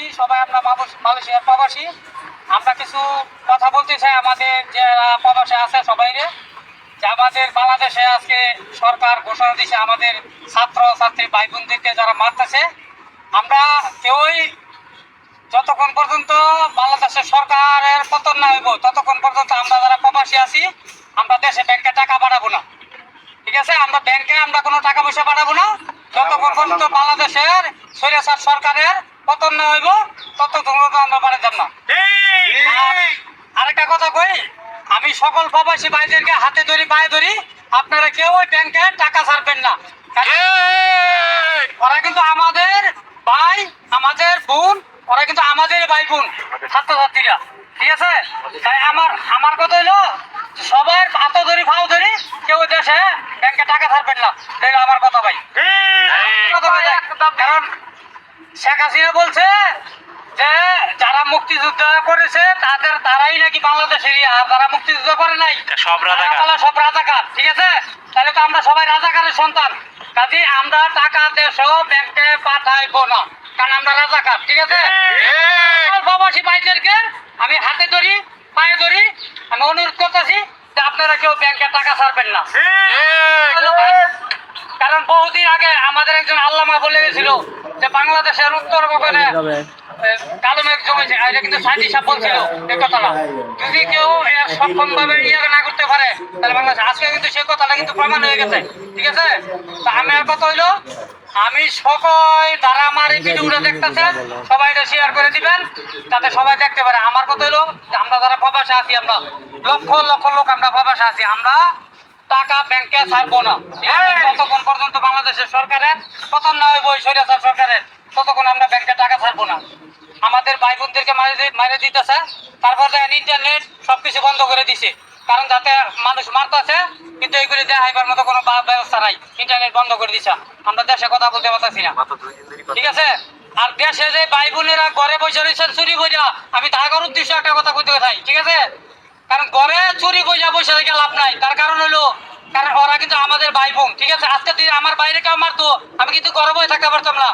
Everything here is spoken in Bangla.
প্রবাসী সবাই আমরা মালয়েশ- মালয়েশিয়ার প্রবাসী। আমরা কিছু কথা বলতে চাই আমাদের যে প্রবাসে আছে সবাইরে, যে আমাদের বাংলাদেশে আজকে সরকার ঘোষণা দিয়েছে আমাদের ছাত্র, ছাত্রী ভাই বোনদেরকে যারা মারতেছে। আমরা কেউই যতক্ষণ পর্যন্ত বাংলাদেশের সরকারের পতন না হইব, ততক্ষণ পর্যন্ত আমরা যারা প্রবাসী আছি, আমরা দেশে ব্যাংকে টাকা পাঠাবো না। ঠিক আছে? আমরা ব্যাংকে আমরা কোনো টাকা পয়সা পাঠাবো না। যতক্ষণ পর্যন্ত বাংলাদেশের সৈরাসার সরকারের না হইব ততক্ষণ পর্যন্ত আমরা পাঠাতাম না। আর আরেকটা কথা কই আমি সকল প্রবাসী ভাইদেরকে হাতে ধরি পায়ে ধরি আপনারা কেউ ওই ব্যাংকে টাকা ছাড়বেন না। ওরা কিন্তু আমাদের ভাই আমাদের বোন ওরা কিন্তু আমাদের ভাই বোন ছাত্রছাত্রীরা। ঠিক আছে? তাই আমার আমার কথা হইল সবার হাত ধরি ফাও ধরি কেউ দেশে ব্যাংকে টাকা ছাড়বেন না। তাইলে আমার কথা ভাই। কথা ভাই, কারণ শেখ হাসিনা বলছে যে যারা মুক্তিযুদ্ধ করেছে তাদের তারাই নাকি বাংলাদেশের আর যারা মুক্তিযুদ্ধ করে নাই। সব রাজাকার। সব রাজাকার ঠিক আছে? তাহলে তো আমরা সবাই রাজাকারের সন্তান। কাজে আমরা টাকা দেশ ব্যাংকে পাঠাইবো না কারণ আমরা রাজাকার ঠিক আছে? প্রবাসী ভাইদেরকে আমি হাতে ধরি পায়ে ধরি আমি অনুরোধ করতেছি যে আপনারা কেউ ব্যাংকে টাকা ছাড়বেন না। কারণ বহুদিন আগে আমাদের একজন আল্লামা বলে গেছিল যে বাংলাদেশের উত্তর কালো মেঘ জমেছে এটা কিন্তু এই কথাটা যদি কেউ ইয়ে না করতে পারে তাহলে বাংলাদেশ আজকে কিন্তু সেই কথাটা কিন্তু প্রমাণ হয়ে গেছে ঠিক আছে? তা আমি আর কথা হইল আমি সকল যারা আমার এই ভিডিওটা দেখতেছেন সবাই এটা শেয়ার করে দিবেন যাতে সবাই দেখতে পারে। আমার কথা হইল আমরা যারা প্রবাসে আছি আমরা লক্ষ লক্ষ লোক আমরা প্রবাসে আছি আমরা টাকা ব্যাংকে ছাড়বো না। ততক্ষণ পর্যন্ত বাংলাদেশের সরকারের? পতন না হইব ওই স্বৈরাচার সরকারের। ততক্ষণ আমরা ব্যাংকে টাকা ছাড়বো না। আমাদের ভাই বোনদেরকে মারে দিতেছে। তারপর দেখেন ইন্টারনেট সবকিছু বন্ধ করে দিছে। কারণ যাতে মানুষ মারতেছে কিন্তু এইগুলি দেখাইবার মতো কোনো ব্যবস্থা নাই। ইন্টারনেট বন্ধ করে দিছে। আমরা দেশে কথা বলতে পারতেছি না। ঠিক আছে? আর দেশে যে ভাই বোনেরা ঘরে বসে রয়েছেন চুরি করিয়া আমি তাহার উদ্দেশ্য একটা কথা কইতে চাই। ঠিক আছে? কারণ ঘরে চুরি কইয়া বসে থেকে লাভ নাই। তার কারণ হলো, কারণ ওরা কিন্তু আমাদের ভাই বোন, ঠিক আছে? আজকে তুই আমার বাইরে কেউ মারতো, আমি কিন্তু গর্ব হয়ে থাকতে পারতাম না।